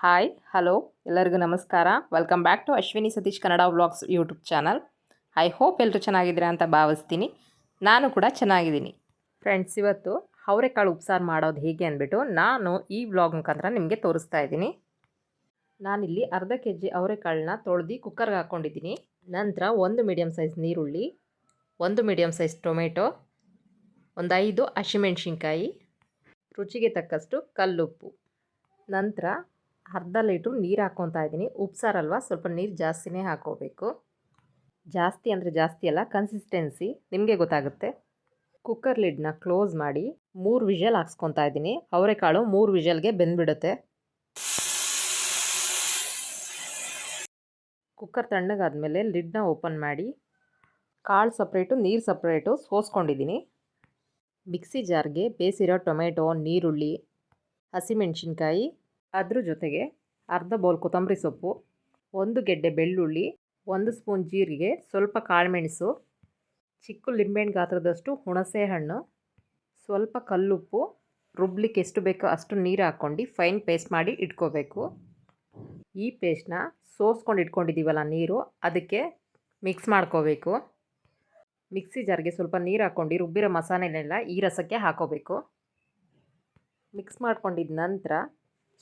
Hi hello ಎಲ್ಲರಿಗೂ ನಮಸ್ಕಾರ. Welcome back to Ashwini Satish Kannada vlogs YouTube channel I hope ಎಲ್ಲರೂ ಚೆನ್ನಾಗಿದ್ದೀರಾ ಅಂತ ಭಾವಿಸ್ತೀನಿ. ನಾನು ಕೂಡ ಚೆನ್ನಾಗಿದ್ದೀನಿ. ಫ್ರೆಂಡ್ಸ್ ಇವತ್ತು ಅವರೆಕಾಳು ಉಪ್ಸಾರು ಮಾಡೋದು ಹೇಗೆ ಅಂದ್ಬಿಟ್ಟು ನಾನು ಈ ವ್ಲಾಗ್ ಮುಖಾಂತರ ನಿಮಗೆ ತೋರಿಸ್ತಾ ಇದ್ದೀನಿ. ನಾನಿಲ್ಲಿ ಅರ್ಧ ಕೆ ಜಿ ಅವರೆಕಾಳನ್ನ ತೊಳೆದು ಕುಕ್ಕರ್ಗೆ ಹಾಕ್ಕೊಂಡಿದ್ದೀನಿ. ನಂತರ ಒಂದು ಮೀಡಿಯಮ್ ಸೈಜ್ ನೀರುಳ್ಳಿ, ಒಂದು ಮೀಡಿಯಮ್ ಸೈಜ್ ಟೊಮೆಟೊ ಒಂದು ಐದು ಹಸಿಮೆಣ್ಸಿನ್ಕಾಯಿ, ರುಚಿಗೆ ತಕ್ಕಷ್ಟು ಕಲ್ಲುಪ್ಪು, ನಂತರ ಅರ್ಧ ಲೀಟ್ರ್ ನೀರು ಹಾಕ್ಕೊತಾ ಇದ್ದೀನಿ. ಉಪ್ಸಾರಲ್ವ? ಸ್ವಲ್ಪ ನೀರು ಜಾಸ್ತಿನೇ ಹಾಕೋಬೇಕು. ಜಾಸ್ತಿ ಅಂದರೆ ಜಾಸ್ತಿ ಅಲ್ಲ ಕನ್ಸಿಸ್ಟೆನ್ಸಿ ನಿಮಗೆ ಗೊತ್ತಾಗುತ್ತೆ. ಕುಕ್ಕರ್ ಲಿಡ್ನ ಕ್ಲೋಸ್ ಮಾಡಿ ಮೂರು ವಿಷಲ್ ಹಾಕ್ಸ್ಕೊತಾ ಇದ್ದೀನಿ. ಅವರೆಕಾಳು ಮೂರು ವಿಷಲ್ಗೆ ಬೆಂದ್ಬಿಡುತ್ತೆ. ಕುಕ್ಕರ್ ತಣ್ಣಗಾದಮೇಲೆ ಲಿಡ್ನ ಓಪನ್ ಮಾಡಿ ಕಾಳು ಸಪ್ರೇಟು ನೀರು ಸಪ್ರೇಟು ಸೋಸ್ಕೊಂಡಿದ್ದೀನಿ. ಮಿಕ್ಸಿ ಜಾರ್ಗೆ ಬೇಸಿರೋ ಟೊಮೆಟೊ, ನೀರುಳ್ಳಿ, ಹಸಿಮೆಣಸಿನ್ಕಾಯಿ ಅದ್ರ ಜೊತೆಗೆ ಅರ್ಧ ಬೌಲ್ ಕೊತ್ತಂಬರಿ ಸೊಪ್ಪು, ಒಂದು ಗೆಡ್ಡೆ ಬೆಳ್ಳುಳ್ಳಿ, ಒಂದು ಸ್ಪೂನ್ ಜೀರಿಗೆ, ಸ್ವಲ್ಪ ಕಾಳುಮೆಣಸು, ಚಿಕ್ಕ ಲಿಂಬೆಹಣ್ಣು ಗಾತ್ರದಷ್ಟು ಹುಣಸೆ ಹಣ್ಣು ಸ್ವಲ್ಪ ಕಲ್ಲುಪ್ಪು, ರುಬ್ಲಿಕ್ಕೆ ಎಷ್ಟು ಬೇಕೋ ಅಷ್ಟು ನೀರು ಹಾಕ್ಕೊಂಡು ಫೈನ್ ಪೇಸ್ಟ್ ಮಾಡಿ ಇಟ್ಕೋಬೇಕು. ಈ ಪೇಸ್ಟ್ನ ಸೋಸ್ಕೊಂಡು ಇಟ್ಕೊಂಡಿದ್ದೀವಲ್ಲ ನೀರು, ಅದಕ್ಕೆ ಮಿಕ್ಸ್ ಮಾಡ್ಕೋಬೇಕು. ಮಿಕ್ಸಿ ಜಾರ್ಗೆ ಸ್ವಲ್ಪ ನೀರು ಹಾಕ್ಕೊಂಡು ರುಬ್ಬಿರೋ ಮಸಾಲೆನೆಲ್ಲ ಈ ರಸಕ್ಕೆ ಹಾಕೋಬೇಕು. ಮಿಕ್ಸ್ ಮಾಡ್ಕೊಂಡಿದ್ದ ನಂತರ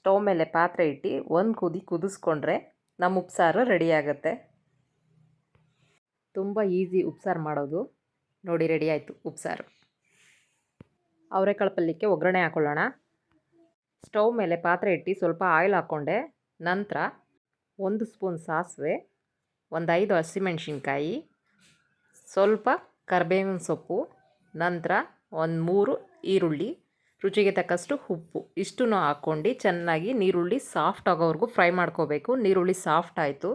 ಸ್ಟವ್ ಮೇಲೆ ಪಾತ್ರೆ ಇಟ್ಟು ಒಂದು ಕುದಿ ಕುದಿಸ್ಕೊಂಡ್ರೆ ನಮ್ಮ ಉಪ್ಸಾರು ರೆಡಿಯಾಗುತ್ತೆ ತುಂಬ ಈಸಿ ಉಪ್ಸಾರು ಮಾಡೋದು. ನೋಡಿ ರೆಡಿ ಆಯಿತು ಉಪ್ಸಾರು. ಅವರೆಕಾಳು ಪಲ್ಯಕ್ಕೆ ಒಗ್ಗರಣೆ ಹಾಕೊಳ್ಳೋಣ. ಸ್ಟವ್ ಮೇಲೆ ಪಾತ್ರೆ ಇಟ್ಟು ಸ್ವಲ್ಪ ಆಯಿಲ್ ಹಾಕ್ಕೊಂಡೆ. ನಂತರ ಒಂದು ಸ್ಪೂನ್ ಸಾಸಿವೆ, ಒಂದು ಐದು ಹಸಿಮೆಣ್ಸಿನ್ಕಾಯಿ, ಸ್ವಲ್ಪ ಕರ್ಬೇವಿನ ಸೊಪ್ಪು, ನಂತರ ಒಂದು ಮೂರು ಈರುಳ್ಳಿ ರುಚಿಗೆ ತಕ್ಕಷ್ಟು ಉಪ್ಪು. ಇಷ್ಟನ್ನು ಹಾಕ್ಕೊಂಡು ಚೆನ್ನಾಗಿ ನೀರುಳ್ಳಿ ಸಾಫ್ಟ್ ಆಗೋವರೆಗೂ ಫ್ರೈ ಮಾಡ್ಕೋಬೇಕು. ನೀರುಳ್ಳಿ ಸಾಫ್ಟ್ ಆಯಿತು.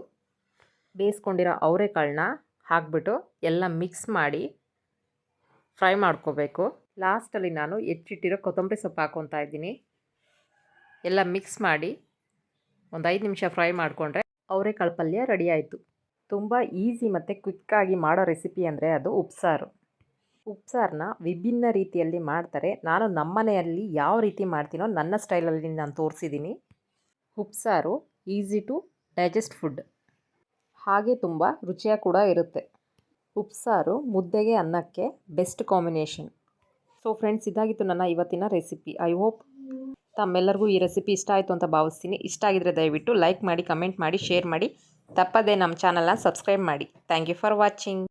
ಬೇಯಿಸ್ಕೊಂಡಿರೋ ಅವರೆಕಾಳನ್ನ ಹಾಕ್ಬಿಟ್ಟು ಎಲ್ಲ ಮಿಕ್ಸ್ ಮಾಡಿ ಫ್ರೈ ಮಾಡ್ಕೋಬೇಕು. ಲಾಸ್ಟಲ್ಲಿ ನಾನು ಹೆಚ್ಚಿಟ್ಟಿರೋ ಕೊತ್ತಂಬರಿ ಸೊಪ್ಪು ಹಾಕ್ಕೊತಾ ಇದ್ದೀನಿ. ಎಲ್ಲ ಮಿಕ್ಸ್ ಮಾಡಿ ಒಂದು ಐದು ನಿಮಿಷ ಫ್ರೈ ಮಾಡಿಕೊಂಡ್ರೆ ಅವರೆಕಾಳು ಪಲ್ಯ ರೆಡಿ ಆಯಿತು. ತುಂಬ ಈಸಿ ಮತ್ತು ಕ್ವಿಕ್ಕಾಗಿ ಮಾಡೋ ರೆಸಿಪಿ ಅಂದರೆ ಅದು ಉಪ್ಸಾರು. ಉಪ್ಸಾರನ್ನ ವಿಭಿನ್ನ ರೀತಿಯಲ್ಲಿ ಮಾಡ್ತಾರೆ. ನಾನು ನಮ್ಮನೆಯಲ್ಲಿ ಯಾವ ರೀತಿ ಮಾಡ್ತೀನೋ ನನ್ನ ಸ್ಟೈಲಲ್ಲಿ ನಾನು ತೋರಿಸಿದ್ದೀನಿ. ಉಪ್ಸಾರು ಈಸಿ ಟು ಡೈಜೆಸ್ಟ್ ಫುಡ್. ಹಾಗೆ ತುಂಬ ರುಚಿಯಾಗಿ ಕೂಡ ಇರುತ್ತೆ. ಉಪ್ಸಾರು ಮುದ್ದೆಗೆ ಅನ್ನಕ್ಕೆ ಬೆಸ್ಟ್ ಕಾಂಬಿನೇಷನ್. ಸೊ ಫ್ರೆಂಡ್ಸ್, ಇದಾಗಿತ್ತು ನನ್ನ ಇವತ್ತಿನ ರೆಸಿಪಿ. ಐ ಹೋಪ್ ತಮ್ಮೆಲ್ಲರಿಗೂ ಈ ರೆಸಿಪಿ ಇಷ್ಟ ಆಯಿತು ಅಂತ ಭಾವಿಸ್ತೀನಿ. ಇಷ್ಟ ಆಗಿದ್ರೆ ದಯವಿಟ್ಟು ಲೈಕ್ ಮಾಡಿ, ಕಮೆಂಟ್ ಮಾಡಿ, ಶೇರ್ ಮಾಡಿ. ತಪ್ಪದೇ ನಮ್ಮ ಚಾನಲ್ನ ಸಬ್ಸ್ಕ್ರೈಬ್ ಮಾಡಿ. Thank you for watching.